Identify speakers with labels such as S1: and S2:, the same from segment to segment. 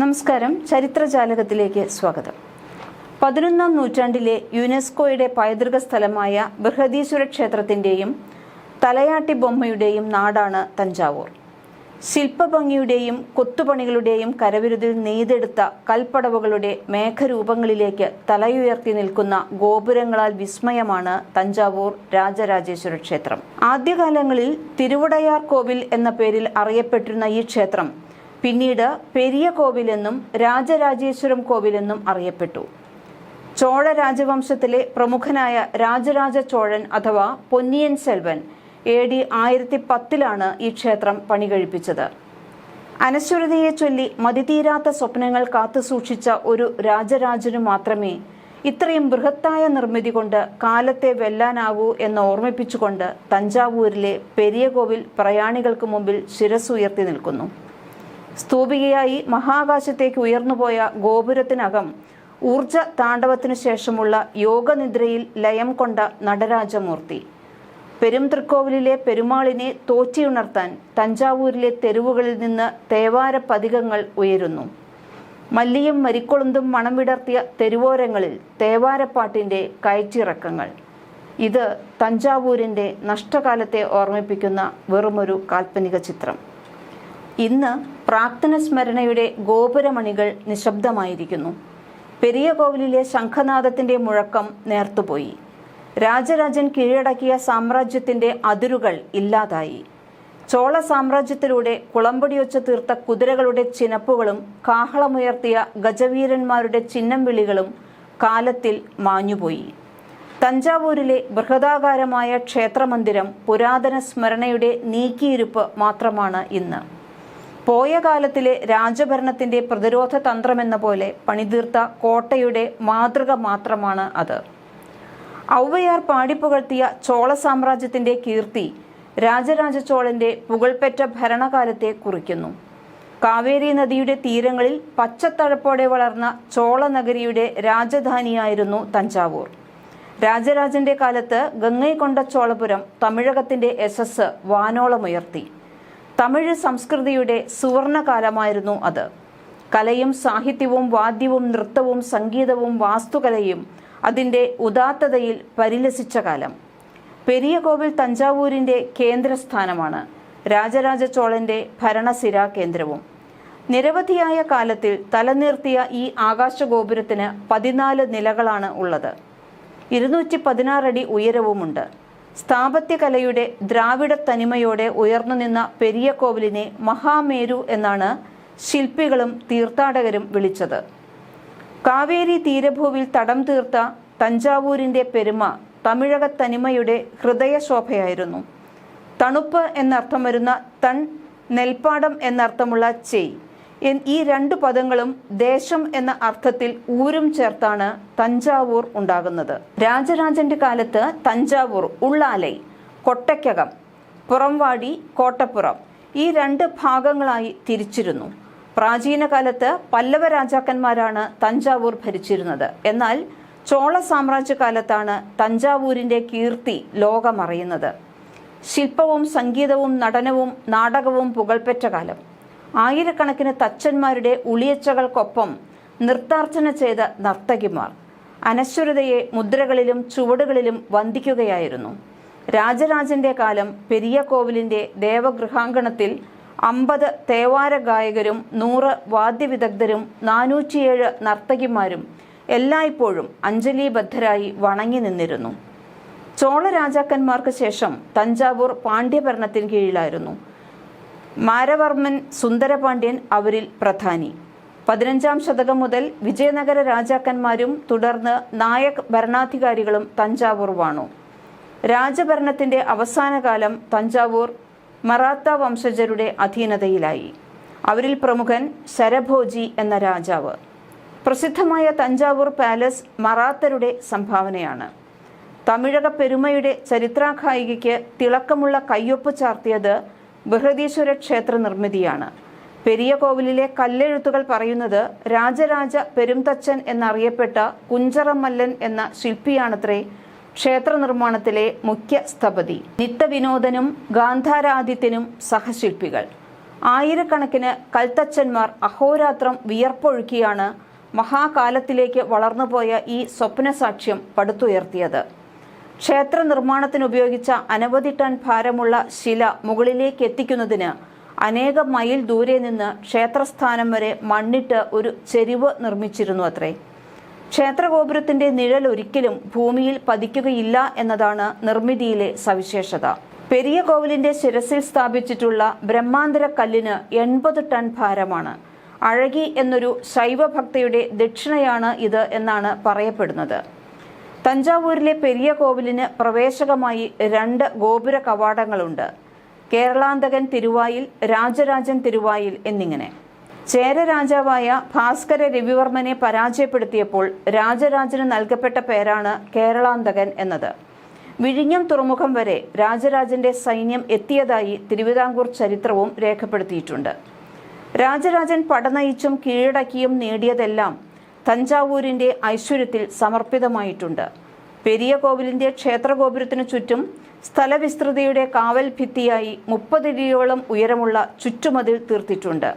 S1: നമസ്കാരം. ചരിത്രജാലകത്തിലേക്ക് സ്വാഗതം. പതിനൊന്നാം നൂറ്റാണ്ടിലെ യുനെസ്കോയുടെ പൈതൃക സ്ഥലമായ ബൃഹദീശ്വര ക്ഷേത്രത്തിന്റെയും തലയാട്ടി ബൊമ്മയുടെയും നാടാണ് തഞ്ചാവൂർ. ശില്പഭംഗിയുടെയും കൊത്തുപണികളുടെയും കരവിരുതിൽ നെയ്തെടുത്ത കൽപ്പടവുകളുടെ മേഘരൂപങ്ങളിലേക്ക് തലയുയർത്തി നിൽക്കുന്ന ഗോപുരങ്ങളാൽ വിസ്മയമാണ് തഞ്ചാവൂർ രാജരാജേശ്വര ക്ഷേത്രം. ആദ്യകാലങ്ങളിൽ തിരുവടയാർ കോവിൽ എന്ന പേരിൽ അറിയപ്പെട്ടിരുന്ന ഈ ക്ഷേത്രം പിന്നീട് പെരിയ കോവിലെന്നും രാജരാജേശ്വരം കോവിലെന്നും അറിയപ്പെട്ടു. ചോഴ രാജവംശത്തിലെ പ്രമുഖനായ രാജരാജ ചോഴൻ അഥവാ പൊന്നിയൻ സെൽവൻ എ ഡി ആയിരത്തി പത്തിലാണ് ഈ ക്ഷേത്രം പണികഴിപ്പിച്ചത്. അനശ്വരതയെ ചൊല്ലി മതിതീരാത്ത സ്വപ്നങ്ങൾ കാത്തുസൂക്ഷിച്ച ഒരു രാജരാജനു മാത്രമേ ഇത്രയും ബൃഹത്തായ നിർമ്മിതി കൊണ്ട് കാലത്തെ വെല്ലാനാവൂ എന്ന് ഓർമ്മിപ്പിച്ചുകൊണ്ട് തഞ്ചാവൂരിലെ പെരിയ കോവിൽ പ്രയാണികൾക്ക് മുമ്പിൽ ശിരസ്സുയർത്തി നിൽക്കുന്നു. സ്തൂപികയായി മഹാകാശത്തേക്ക് ഉയർന്നുപോയ ഗോപുരത്തിനകം ഊർജ താണ്ഡവത്തിനു ശേഷമുള്ള യോഗനിദ്രയിൽ ലയം കൊണ്ട നടരാജമൂർത്തി. പെരും തൃക്കോവിലിലെ പെരുമാളിനെ തോറ്റിയുണർത്താൻ തഞ്ചാവൂരിലെ തെരുവുകളിൽ നിന്ന് തേവാര പതികങ്ങൾ ഉയരുന്നു. മല്ലിയും മരിക്കൊളുന്തും മണം വിടർത്തിയ തെരുവോരങ്ങളിൽ തേവാരപ്പാട്ടിന്റെ കയറ്റിറക്കങ്ങൾ. ഇത് തഞ്ചാവൂരിന്റെ നഷ്ടകാലത്തെ ഓർമ്മിപ്പിക്കുന്ന വെറുമൊരു കാൽപ്പനിക ചിത്രം. ഇന്ന് പ്രാർത്ഥന സ്മരണയുടെ ഗോപുരമണികൾ നിശബ്ദമായിരിക്കുന്നു. പെരിയ കോവിലിലെ ശംഖനാഥത്തിന്റെ മുഴക്കം നേർത്തുപോയി. രാജരാജൻ കീഴടക്കിയ സാമ്രാജ്യത്തിന്റെ അതിരുകൾ ഇല്ലാതായി. ചോള സാമ്രാജ്യത്തിലൂടെ കുളമ്പടിയൊച്ച തീർത്ത കുതിരകളുടെ ചിനപ്പുകളും കാഹളമുയർത്തിയ ഗജവീരന്മാരുടെ ചിഹ്നം വിളികളും കാലത്തിൽ മാഞ്ഞുപോയി. തഞ്ചാവൂരിലെ ബൃഹദാകാരമായ ക്ഷേത്രമന്ദിരം പുരാതന സ്മരണയുടെ നീക്കിയിരുപ്പ് മാത്രമാണ് ഇന്ന്. പോയ കാലത്തിലെ രാജഭരണത്തിന്റെ പ്രതിരോധ തന്ത്രമെന്ന പോലെ പണിതീർത്ത കോട്ടയുടെ മാതൃക മാത്രമാണ് അത്. ഔവയാർ പാടിപ്പുകഴ്ത്തിയ ചോള സാമ്രാജ്യത്തിന്റെ കീർത്തി രാജരാജ ചോളന്റെ പുകൾപെറ്റ ഭരണകാലത്തെ കുറിക്കുന്നു. കാവേരി നദിയുടെ തീരങ്ങളിൽ പച്ചത്തഴപ്പോടെ വളർന്ന ചോള നഗരിയുടെ രാജധാനിയായിരുന്നു തഞ്ചാവൂർ. രാജരാജന്റെ കാലത്ത് ഗംഗൈകൊണ്ട ചോളപുരം തമിഴകത്തിന്റെ യശസ് വാനോളമുയർത്തി. തമിഴ് സംസ്കൃതിയുടെ സുവർണകാലമായിരുന്നു അത്. കലയും സാഹിത്യവും വാദ്യവും നൃത്തവും സംഗീതവും വാസ്തുകലയും അതിന്റെ ഉദാത്തതയിൽ പരിലസിച്ച കാലം. പെരിയ കോവിൽ തഞ്ചാവൂരിന്റെ കേന്ദ്രസ്ഥാനമാണ്. രാജരാജ ചോളന്റെ ഭരണസിരാ കേന്ദ്രവും. നിരവധിയായ കാലത്തിൽ തലനിർത്തിയ ഈ ആകാശഗോപുരത്തിന് പതിനാല് നിലകളാണ് ഉള്ളത്. ഇരുന്നൂറ്റി പതിനാറടി ഉയരവുമുണ്ട്. സ്ഥാപത്യകലയുടെ ദ്രാവിഡ തനിമയോടെ ഉയർന്നു നിന്ന പെരിയ കോവിലിനെ മഹാമേരു എന്നാണ് ശില്പികളും തീർത്ഥാടകരും വിളിച്ചത്. കാവേരി തീരഭൂവിൽ തടം തീർത്ത തഞ്ചാവൂരിന്റെ പെരുമ തമിഴക തനിമയുടെ ഹൃദയശോഭയായിരുന്നു. തണുപ്പ് എന്നർത്ഥം വരുന്ന തൺ നെൽപ്പാടം എന്നർത്ഥമുള്ള ചെയ്. ഈ രണ്ട് പദങ്ങളും ദേശം എന്ന അർത്ഥത്തിൽ ഊരും ചേർത്താണ് തഞ്ചാവൂർ ഉണ്ടാകുന്നത്. രാജരാജന്റെ കാലത്ത് തഞ്ചാവൂർ ഉള്ളാലൈ കൊട്ടയ്ക്കകം പുറംവാടി കോട്ടപ്പുറം ഈ രണ്ട് ഭാഗങ്ങളായി തിരിച്ചിരുന്നു. പ്രാചീന കാലത്ത് പല്ലവ രാജാക്കന്മാരാണ് തഞ്ചാവൂർ ഭരിച്ചിരുന്നത്. എന്നാൽ ചോള സാമ്രാജ്യകാലത്താണ് തഞ്ചാവൂരിന്റെ കീർത്തി ലോകമറിയുന്നത്. ശില്പവും സംഗീതവും നടനവും നാടകവും പുകൾപ്പെറ്റ കാലം. ആയിരക്കണക്കിന് തച്ചന്മാരുടെ ഉളിയച്ചകൾക്കൊപ്പം നൃത്താർച്ചന ചെയ്ത നർത്തകിമാർ അനശ്വരതയെ മുദ്രകളിലും ചുവടുകളിലും വന്ദിക്കുകയായിരുന്നു. രാജരാജന്റെ കാലം പെരിയ കോവിലിന്റെ ദേവഗൃഹാങ്കണത്തിൽ അമ്പത് തേവാര ഗായകരും നൂറ് വാദ്യവിദഗ്ധരും നാനൂറ്റിയേഴ് നർത്തകിമാരും എല്ലായ്പ്പോഴും അഞ്ജലിബദ്ധരായി വണങ്ങി നിന്നിരുന്നു. ചോള രാജാക്കന്മാർക്ക് ശേഷം തഞ്ചാവൂർ പാണ്ഡ്യഭരണത്തിന് കീഴിലായിരുന്നു. മാരവർമ്മൻ സുന്ദരപാണ്ഡ്യൻ അവരിൽ പ്രധാനി. പതിനഞ്ചാം ശതകം മുതൽ വിജയനഗര രാജാക്കന്മാരും തുടർന്ന് നായക് ഭരണാധികാരികളും തഞ്ചാവൂർ വാണു രാജഭരണത്തിന്റെ അവസാനകാലം തഞ്ചാവൂർ മറാത്ത വംശജരുടെ അധീനതയിലായി. അവരിൽ പ്രമുഖൻ ശരഭോജി എന്ന രാജാവ്. പ്രസിദ്ധമായ തഞ്ചാവൂർ പാലസ് മറാത്തരുടെ സംഭാവനയാണ്. തമിഴക പെരുമയുടെ ചരിത്രാഖായികയ്ക്ക് തിളക്കമുള്ള കയ്യൊപ്പ് ചാർത്തിയത് ബൃഹദീശ്വര ക്ഷേത്ര നിർമ്മിതിയാണ്. പെരിയ കോവിലിലെ കല്ലെഴുത്തുകൾ പറയുന്നത് രാജരാജ പെരുംതച്ചൻ എന്നറിയപ്പെട്ട കുഞ്ചറമല്ലൻ എന്ന ശില്പിയാണത്രേ ക്ഷേത്ര നിർമ്മാണത്തിലെ മുഖ്യ സ്ഥപതി. നിത്യവിനോദനും ഗാന്ധാരാദിത്യനും സഹശില്പികൾ. ആയിരക്കണക്കിന് കൽത്തച്ഛന്മാർ അഹോരാത്രം വിയർപ്പൊഴുക്കിയാണ് മഹാകാലത്തിലേക്ക് വളർന്നുപോയ ഈ സ്വപ്നസാക്ഷ്യം പടുത്തുയർത്തിയത്. ക്ഷേത്ര നിർമ്മാണത്തിന് ഉപയോഗിച്ച അനവധി ടൺ ഭാരമുള്ള ശില മുകളിലേക്ക് എത്തിക്കുന്നതിന് അനേക മൈൽ ദൂരെ നിന്ന് ക്ഷേത്രസ്ഥാനം വരെ മണ്ണിട്ട് ഒരു ചെരിവ് നിർമ്മിച്ചിരുന്നു അത്രേ. ക്ഷേത്രഗോപുരത്തിന്റെ നിഴൽ ഒരിക്കലും ഭൂമിയിൽ പതിക്കുകയില്ല എന്നതാണ് നിർമ്മിതിയിലെ സവിശേഷത. പെരിയ കോവിലിന്റെ ശിരസിൽ സ്ഥാപിച്ചിട്ടുള്ള ബ്രഹ്മാന്തര കല്ലിന് എൺപത് ടൺ ഭാരമാണ്. അഴകി എന്നൊരു ശൈവഭക്തയുടെ ദക്ഷിണയാണ് ഇത് എന്നാണ് പറയപ്പെടുന്നത്. തഞ്ചാവൂരിലെ പെരിയ കോവിലിന് പ്രവേശകമായി രണ്ട് ഗോപുര കവാടങ്ങളുണ്ട്. കേരളാന്തകൻ തിരുവായിൽ രാജരാജൻ തിരുവായിൽ എന്നിങ്ങനെ. ചേര രാജാവായ ഭാസ്കര രവിവർമ്മനെ പരാജയപ്പെടുത്തിയപ്പോൾ രാജരാജന് നൽകപ്പെട്ട പേരാണ് കേരളാന്തകൻ എന്നത്. വിഴിഞ്ഞം തുറമുഖം വരെ രാജരാജന്റെ സൈന്യം എത്തിയതായി തിരുവിതാംകൂർ ചരിത്രവും രേഖപ്പെടുത്തിയിട്ടുണ്ട്. രാജരാജൻ പടനയിച്ചും കീഴടക്കിയും നേടിയതെല്ലാം തഞ്ചാവൂരിന്റെ ഐശ്വര്യത്തിൽ സമർപ്പിതമായിട്ടുണ്ട്. പെരിയ കോവിലിന്റെ ക്ഷേത്രഗോപുരത്തിനു ചുറ്റും സ്ഥലവിസ്തൃതിയുടെ കാവൽ ഭിത്തിയായി മുപ്പതിടിയോളം ഉയരമുള്ള ചുറ്റുമതിൽ തീർത്തിട്ടുണ്ട്.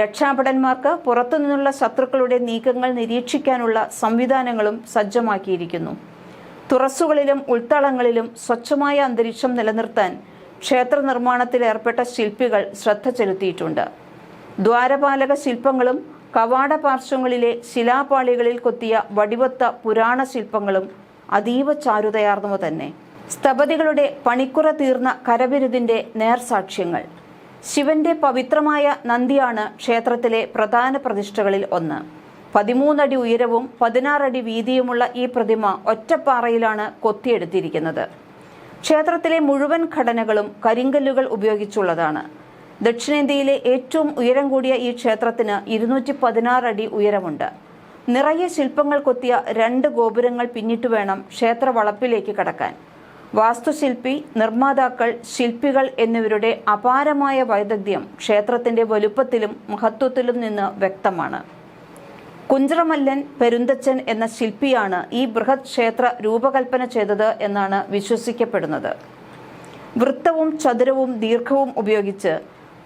S1: രക്ഷാഭടന്മാർക്ക് പുറത്തുനിന്നുള്ള ശത്രുക്കളുടെ നീക്കങ്ങൾ നിരീക്ഷിക്കാനുള്ള സംവിധാനങ്ങളും സജ്ജമാക്കിയിരിക്കുന്നു. തുറസ്സുകളിലും ഉൾത്തളങ്ങളിലും സ്വച്ഛമായ അന്തരീക്ഷം നിലനിർത്താൻ ക്ഷേത്ര നിർമ്മാണത്തിൽ ഏർപ്പെട്ട ശില്പികൾ ശ്രദ്ധ ചെലുത്തിയിട്ടുണ്ട്. ദ്വാരപാലക ശില്പങ്ങളും കവാട പാർശ്വങ്ങളിലെ ശിലാപാളികളിൽ കൊത്തിയ വടിവത്ത പുരാണ ശില്പങ്ങളും അതീവ ചാരുതയാർന്നവ തന്നെ. സ്തപതികളുടെ പണിക്കുറ തീർന്ന കരവിരുതിന്റെ നേർസാക്ഷ്യങ്ങൾ. ശിവന്റെ പവിത്രമായ നന്ദിയാണ് ക്ഷേത്രത്തിലെ പ്രധാന പ്രതിഷ്ഠകളിൽ ഒന്ന്. പതിമൂന്നടി ഉയരവും പതിനാറടി വീതിയുമുള്ള ഈ പ്രതിമ ഒറ്റപ്പാറയിലാണ് കൊത്തിയെടുത്തിരിക്കുന്നത്. ക്ഷേത്രത്തിലെ മുഴുവൻ ഘടനകളും കരിങ്കല്ലുകൾ ഉപയോഗിച്ചുള്ളതാണ്. ദക്ഷിണേന്ത്യയിലെ ഏറ്റവും ഉയരം കൂടിയ ഈ ക്ഷേത്രത്തിന് ഇരുന്നൂറ്റി പതിനാറ് അടി ഉയരമുണ്ട്. നിറയെ ശില്പങ്ങൾ കൊത്തിയ രണ്ട് ഗോപുരങ്ങൾ പിന്നിട്ട് വേണം ക്ഷേത്ര വളപ്പിലേക്ക് കടക്കാൻ. വാസ്തുശില്പി നിർമ്മാതാക്കൾ ശില്പികൾ എന്നിവരുടെ അപാരമായ വൈദഗ്ധ്യം ക്ഷേത്രത്തിന്റെ വലുപ്പത്തിലും മഹത്വത്തിലും നിന്ന് വ്യക്തമാണ്. കുഞ്ചറമല്ലൻ പെരുന്തച്ചൻ എന്ന ശില്പിയാണ് ഈ ബൃഹത് ക്ഷേത്ര രൂപകൽപ്പന ചെയ്തത് എന്നാണ് വിശ്വസിക്കപ്പെടുന്നത്. വൃത്തവും ചതുരവും ദീർഘവും ഉപയോഗിച്ച്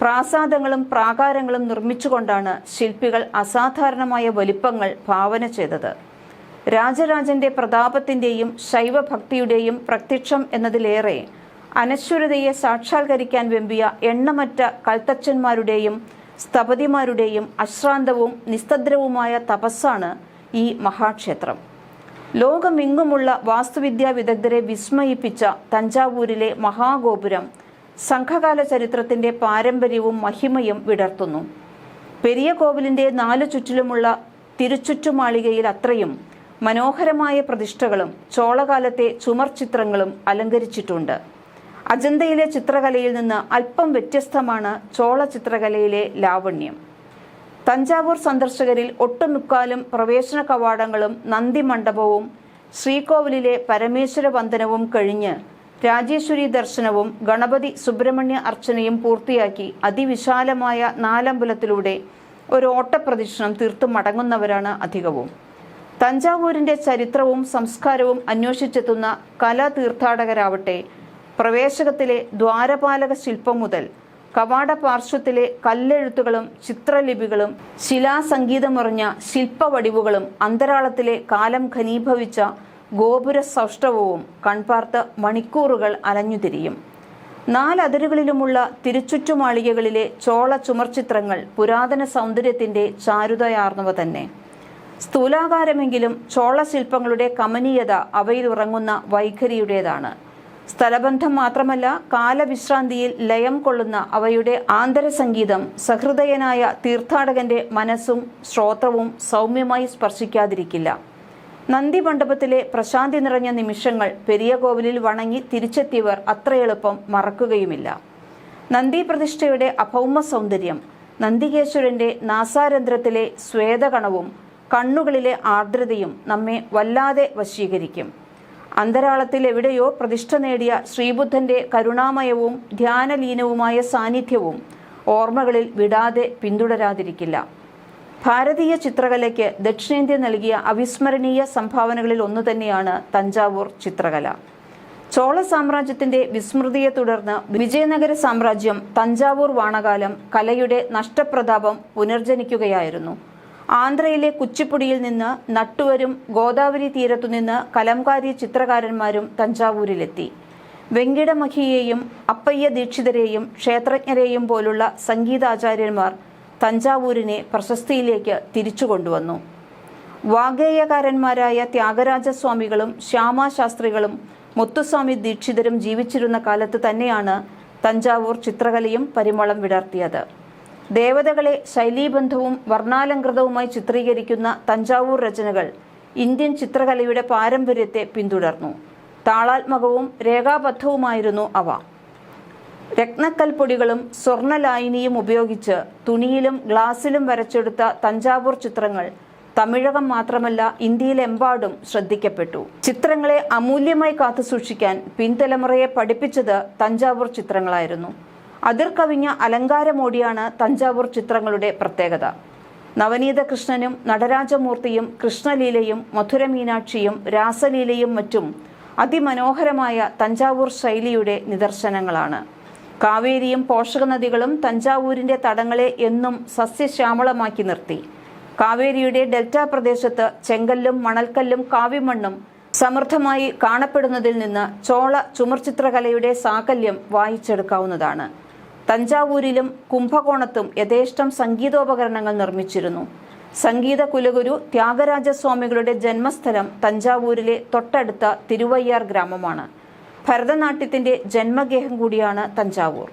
S1: പ്രാസാദങ്ങളും പ്രാകാരങ്ങളും നിർമ്മിച്ചുകൊണ്ടാണ് ശില്പികൾ അസാധാരണമായ വലിപ്പങ്ങൾ ഭാവന ചെയ്തത്. രാജരാജന്റെ പ്രതാപത്തിന്റെയും ശൈവഭക്തിയുടെയും പ്രത്യക്ഷം എന്നതിലേറെ അനശ്വരതയെ സാക്ഷാത്കരിക്കാൻ വെമ്പിയ എണ്ണമറ്റ കൽത്തച്ഛന്മാരുടെയും സ്ഥപതിമാരുടെയും അശ്രാന്തവും നിസ്തദ്രവുമായ തപസ്സാണ് ഈ മഹാക്ഷേത്രം. ലോകമെങ്ങുമുള്ള വാസ്തുവിദ്യാ വിദഗ്ധരെ വിസ്മയിപ്പിച്ച തഞ്ചാവൂരിലെ മഹാഗോപുരം സംഘകാല ചരിത്രത്തിന്റെ പാരമ്പര്യവും മഹിമയും വിടർത്തുന്നു. പെരിയ കോവിലിന്റെ നാലു ചുറ്റിലുമുള്ള തിരുച്ചുറ്റുമാളികയിൽ അത്രയും മനോഹരമായ പ്രതിഷ്ഠകളും ചോളകാലത്തെ ചുമർ ചിത്രങ്ങളും അലങ്കരിച്ചിട്ടുണ്ട്. അജന്തയിലെ ചിത്രകലയിൽ നിന്ന് അല്പം വ്യത്യസ്തമാണ് ചോള ചിത്രകലയിലെ ലാവണ്യം. തഞ്ചാവൂർ സന്ദർശകരിൽ ഒട്ടുമുക്കാലും പ്രവേശന കവാടങ്ങളും നന്ദി മണ്ഡപവും ശ്രീകോവിലിലെ പരമേശ്വര വന്ദനവും കഴിഞ്ഞ് രാജേശ്വരി ദർശനവും ഗണപതി സുബ്രഹ്മണ്യ അർച്ചനയും പൂർത്തിയാക്കി അതിവിശാലമായ നാലമ്പലത്തിലൂടെ ഒരു ഓട്ടപ്രദക്ഷിണം തീർത്തു മടങ്ങുന്നവരാണ് അധികവും. തഞ്ചാവൂരിന്റെ ചരിത്രവും സംസ്കാരവും അന്വേഷിച്ചെത്തുന്ന കലാ തീർത്ഥാടകരാവട്ടെ പ്രവേശകത്തിലെ ദ്വാരപാലക ശില്പം മുതൽ കവാട പാർശ്വത്തിലെ കല്ലെഴുത്തുകളും ചിത്രലിപികളും ശിലാസംഗീതമുറഞ്ഞ ശില്പവടിവുകളും അന്തരാളത്തിലെ കാലം ഘനീഭവിച്ച ഗോപുര സൗഷ്ടവവും കൺപാർത്ത് മണിക്കൂറുകൾ അലഞ്ഞുതിരിയും. നാലതിരുകളിലുമുള്ള തിരുച്ചുറ്റുമാളികകളിലെ ചോള ചുമർചിത്രങ്ങൾ പുരാതന സൗന്ദര്യത്തിന്റെ ചാരുതയാർന്നവ തന്നെ. സ്ഥൂലാകാരമെങ്കിലും ചോള ശില്പങ്ങളുടെ കമനീയത അവയിൽ ഉറങ്ങുന്ന വൈഖരിയുടേതാണ്. സ്ഥലബന്ധം മാത്രമല്ല കാലവിശ്രാന്തിയിൽ ലയം കൊള്ളുന്ന അവയുടെ ആന്തരസംഗീതം സഹൃദയനായ തീർത്ഥാടകന്റെ മനസ്സും ശ്രോത്രവും സൗമ്യമായി സ്പർശിക്കാതിരിക്കില്ല. നന്ദി മണ്ഡപത്തിലെ പ്രശാന്തി നിറഞ്ഞ നിമിഷങ്ങൾ പെരിയ കോവിലിൽ വണങ്ങി തിരിച്ചെത്തിയവർ അത്ര എളുപ്പം മറക്കുകയുമില്ല. നന്ദി പ്രതിഷ്ഠയുടെ അഭൗമ സൗന്ദര്യം നന്ദികേശ്വരന്റെ നാസാരന്ധ്രത്തിലെ സ്വേതകണവും കണ്ണുകളിലെ ആർദ്രതയും നമ്മെ വല്ലാതെ വശീകരിക്കും. അന്തരാളത്തിൽ എവിടെയോ പ്രതിഷ്ഠ നേടിയ ശ്രീബുദ്ധന്റെ കരുണാമയവും ധ്യാനലീനവുമായ സാന്നിധ്യവും ഓർമ്മകളിൽ വിടാതെ പിന്തുടരാതിരിക്കില്ല. ഭാരതീയ ചിത്രകലയ്ക്ക് ദക്ഷിണേന്ത്യ നൽകിയ അവിസ്മരണീയ സംഭാവനകളിൽ ഒന്നു തന്നെയാണ് തഞ്ചാവൂർ ചിത്രകല. ചോള സാമ്രാജ്യത്തിന്റെ വിസ്മൃതിയെ തുടർന്ന് വിജയനഗര സാമ്രാജ്യം തഞ്ചാവൂർ വാണകാലം കലയുടെ നഷ്ടപ്രതാപം പുനർജനിക്കുകയായിരുന്നു. ആന്ധ്രയിലെ കുച്ചിപ്പുടിയിൽ നിന്ന് നട്ടുവരും ഗോദാവരി തീരത്തുനിന്ന് കലംകാരി ചിത്രകാരന്മാരും തഞ്ചാവൂരിലെത്തി. വെങ്കിടമഹിയെയും അപ്പയ്യ ദീക്ഷിതരെയും ക്ഷേത്രജ്ഞരെയും പോലുള്ള സംഗീതാചാര്യന്മാർ തഞ്ചാവൂരിനെ പ്രശസ്തിയിലേക്ക് തിരിച്ചു കൊണ്ടുവന്നു വാഗേയകാരന്മാരായ ത്യാഗരാജസ്വാമികളും ശ്യാമാശാസ്ത്രികളും മുത്തുസ്വാമി ദീക്ഷിതരും ജീവിച്ചിരുന്ന കാലത്ത് തന്നെയാണ് തഞ്ചാവൂർ ചിത്രകലയും പരിമളം വിടർത്തിയത്. ദേവതകളെ ശൈലീബന്ധവും വർണാലങ്കൃതവുമായി ചിത്രീകരിക്കുന്ന തഞ്ചാവൂർ രചനകൾ ഇന്ത്യൻ ചിത്രകലയുടെ പാരമ്പര്യത്തെ പിന്തുടർന്നു. താളാത്മകവും രേഖാബദ്ധവുമായിരുന്നു അവ. രത്നക്കൽപ്പൊടികളും സ്വർണലായിനിയും ഉപയോഗിച്ച് തുണിയിലും ഗ്ലാസിലും വരച്ചെടുത്ത തഞ്ചാവൂർ ചിത്രങ്ങൾ തമിഴകം മാത്രമല്ല ഇന്ത്യയിലെമ്പാടും ശ്രദ്ധിക്കപ്പെട്ടു. ചിത്രങ്ങളെ അമൂല്യമായി കാത്തുസൂക്ഷിക്കാൻ പിൻതലമുറയെ പഠിപ്പിച്ചത് തഞ്ചാവൂർ ചിത്രങ്ങളായിരുന്നു. അതിർകവിഞ്ഞ അലങ്കാരമോടിയാണ് തഞ്ചാവൂർ ചിത്രങ്ങളുടെ പ്രത്യേകത. നവനീത കൃഷ്ണനും നടരാജമൂർത്തിയും കൃഷ്ണലീലയും മധുര മീനാക്ഷിയും രാസലീലയും മറ്റും അതിമനോഹരമായ തഞ്ചാവൂർ ശൈലിയുടെ നിദർശനങ്ങളാണ്. കാവേരിയും പോഷകനദികളും തഞ്ചാവൂരിന്റെ തടങ്ങളെ എന്നും സസ്യശ്യാമളമാക്കി നിർത്തി. കാവേരിയുടെ ഡെൽറ്റ പ്രദേശത്ത് ചെങ്കല്ലും മണൽക്കല്ലും കാവ്യമണ്ണും സമൃദ്ധമായി കാണപ്പെടുന്നതിൽ നിന്ന് ചോള ചുമർചിത്രകലയുടെ സാകല്യം വായിച്ചെടുക്കാവുന്നതാണ്. തഞ്ചാവൂരിലും കുംഭകോണത്തും യഥേഷ്ടം സംഗീതോപകരണങ്ങൾ നിർമ്മിച്ചിരുന്നു. സംഗീത കുലഗുരു ത്യാഗരാജസ്വാമികളുടെ ജന്മസ്ഥലം തഞ്ചാവൂരിലെ തൊട്ടടുത്ത തിരുവയ്യാർ ഗ്രാമമാണ്. ഭരതനാട്യത്തിന്റെ ജന്മഗേഹം കൂടിയാണ് തഞ്ചാവൂർ.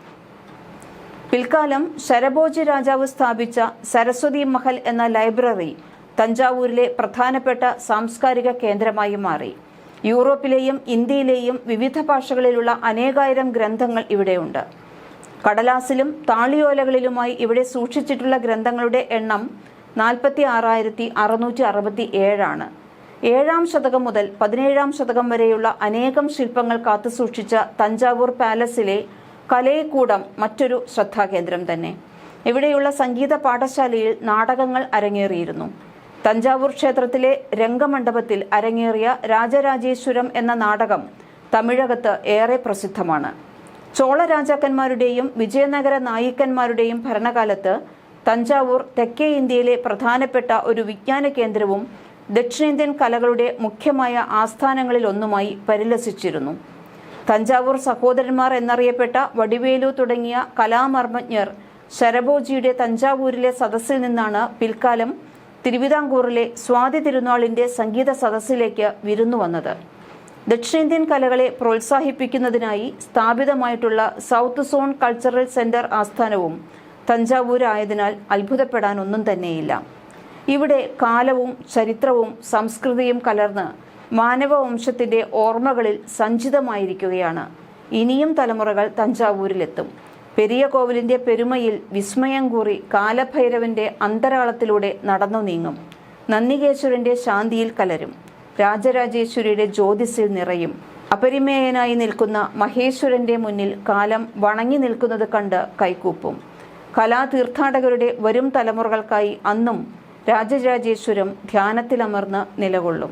S1: പിൽക്കാലം ശരഭോജി രാജാവ് സ്ഥാപിച്ച സരസ്വതി മഹൽ എന്ന ലൈബ്രറി തഞ്ചാവൂരിലെ പ്രധാനപ്പെട്ട സാംസ്കാരിക കേന്ദ്രമായി മാറി. യൂറോപ്പിലെയും ഇന്ത്യയിലെയും വിവിധ ഭാഷകളിലുള്ള അനേകായിരം ഗ്രന്ഥങ്ങൾ ഇവിടെയുണ്ട്. കടലാസിലും താളിയോലകളിലുമായി ഇവിടെ സൂക്ഷിച്ചിട്ടുള്ള ഗ്രന്ഥങ്ങളുടെ എണ്ണം നാൽപ്പത്തി ആറായിരത്തി അറുന്നൂറ്റി അറുപത്തി ഏഴാണ് ഏഴാം ശതകം മുതൽ പതിനേഴാം ശതകം വരെയുള്ള അനേകം ശില്പങ്ങൾ കാത്തുസൂക്ഷിച്ച തഞ്ചാവൂർ പാലസിലെ കലയക്കൂടം മറ്റൊരു ശ്രദ്ധാകേന്ദ്രം തന്നെ. ഇവിടെയുള്ള സംഗീത പാഠശാലയിൽ നാടകങ്ങൾ അരങ്ങേറിയിരുന്നു. തഞ്ചാവൂർ ക്ഷേത്രത്തിലെ രംഗമണ്ഡപത്തിൽ അരങ്ങേറിയ രാജരാജേശ്വരം എന്ന നാടകം തമിഴകത്ത് ഏറെ പ്രസിദ്ധമാണ്. ചോള രാജാക്കന്മാരുടെയും വിജയനഗര നായിക്കന്മാരുടെയും ഭരണകാലത്ത് തഞ്ചാവൂർ തെക്കേ ഇന്ത്യയിലെ പ്രധാനപ്പെട്ട ഒരു വിജ്ഞാന കേന്ദ്രവും ദക്ഷിണേന്ത്യൻ കലകളുടെ മുഖ്യമായ ആസ്ഥാനങ്ങളിൽ ഒന്നുമായി പരിലസിച്ചിരുന്നു. തഞ്ചാവൂർ സഹോദരന്മാർ എന്നറിയപ്പെട്ട വടിവേലു തുടങ്ങിയ കലാമർമ്മജ്ഞർ ശരഭോജിയുടെ തഞ്ചാവൂരിലെ സദസ്സിൽ നിന്നാണ് പിൽക്കാലം തിരുവിതാംകൂറിലെ സ്വാതി തിരുനാളിന്റെ സംഗീത സദസ്സിലേക്ക് വിരുന്നു വന്നത്. ദക്ഷിണേന്ത്യൻ കലകളെ പ്രോത്സാഹിപ്പിക്കുന്നതിനായി സ്ഥാപിതമായിട്ടുള്ള സൗത്ത് സോൺ കൾച്ചറൽ സെന്റർ ആസ്ഥാനവും തഞ്ചാവൂരായതിനാൽ അത്ഭുതപ്പെടാനൊന്നും തന്നെയില്ല. ഇവിടെ കാലവും ചരിത്രവും സംസ്കൃതിയും കലർന്ന് മാനവവംശത്തിന്റെ ഓർമ്മകളിൽ സഞ്ചിതമായിരിക്കുകയാണ്. ഇനിയും തലമുറകൾ തഞ്ചാവൂരിലെത്തും. പെരിയ കോവിലിന്റെ പെരുമയിൽ വിസ്മയം കൂറി കാലഭൈരവന്റെ അന്തരാളത്തിലൂടെ നടന്നു നീങ്ങും. നന്ദികേശ്വരന്റെ ശാന്തിയിൽ കലരും. രാജരാജേശ്വരിയുടെ ജ്യോതിസിൽ നിറയും. അപരിമേയനായി നിൽക്കുന്ന മഹേശ്വരന്റെ മുന്നിൽ കാലം വണങ്ങി നിൽക്കുന്നത് കണ്ട് കൈകൂപ്പും കലാതീർത്ഥാടകരുടെ വരും തലമുറകൾക്കായി അന്നും രാജരാജേശ്വരം ധ്യാനത്തിലമർന്ന് നിലകൊള്ളും